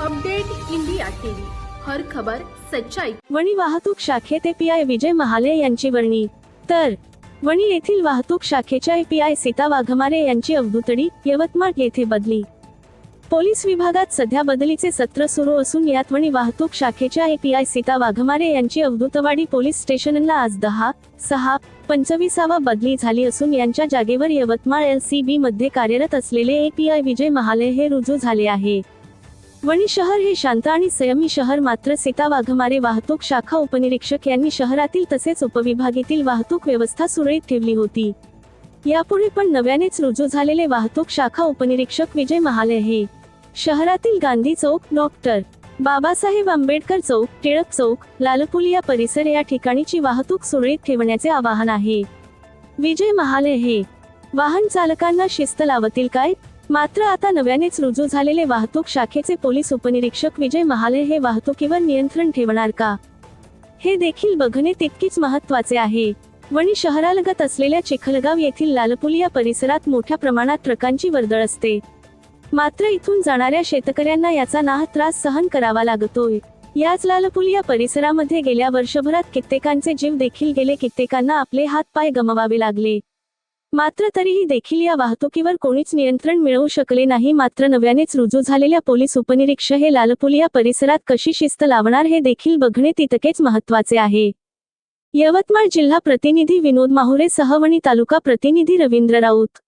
Update India TV. हर खबर सच्चाई. वणी वाहतूक शाखेत एपीआय विजय महाले यांची वर्णी. तर वणी येथील वाहतूक शाखेच्या एपीआय सीता वाघमारे यांची अवधुतडी यवतमाळ येथे बदली. पोलीस विभागात सध्या बदलीचे सत्र सुरू असून यात वणी वाहतूक शाखेच्या एपीआय सीता वाघमारे यांची अवधूतवाडी पोलीस स्टेशनला आज दहा सहा पंचवीसावा बदली झाली असून यांच्या जागेवर यवतमाळ एल सी बी मध्ये कार्यरत असलेले एपीआय विजय महाले हे रुजू झाले आहे. वणी शहर हे शांत आणि संयमी शहर. मात्र सीता वाघमारे वाहतूक शाखा उपनिरीक्षक यांनी शहरातील तसेच उपविभागीतील वाहतूक व्यवस्था सुरळीत ठेवली होती. यापुढे पण नव्यानेच रुजू झालेले वाहतूक शाखा उपनिरीक्षक विजय महाले हे. शहरातील गांधी चौक डॉक्टर बाबासाहेब आंबेडकर चौक टिळक चौक लालपुलिया परिसर या ठिकाणीची वाहतूक सुरळीत ठेवण्याचे आवाहन आहे. विजय महाले हे वाहन चालकांना शिस्त लावतील काय? मात्र आता नव्यानेच रुजू झालेले वाहतूक शाखेचे पोलीस उपनिरीक्षक विजय महाले हे वाहतुकीवर नियंत्रण ठेवणार का? हे देखील बघणे तितकीच महत्त्वाचे आहे. वणी शहरालगत असलेल्या चिखलगाव येथील लालपुलिया परिसरात मोठ्या प्रमाणात ट्रकांची वर्दळ असते. मात्र इथून जाणाऱ्या शेतकऱ्यांना याचा नाह त्रास सहन करावा लागतोय. याच लालपुलिया परिसरामध्ये गेल्या वर्षभरात कित्येकांचे जीव देखील गेले कित्येकांना आपले हात पाय गमवावे लागले. मात्र तरीही देखील या वाहतुकीवर कोणीच नियंत्रण मिळवू शकले नाही. मात्र नव्यानेच रुजू झालेल्या पोलीस उपनिरीक्षक हे लालपुलिया परिसरात कशी शिस्त लावणार हे देखील बघणे तितकेच महत्त्वाचे आहे. यवतमाळ जिल्हा प्रतिनिधी विनोद माहुरे सहवणी तालुका प्रतिनिधी रवींद्र राऊत.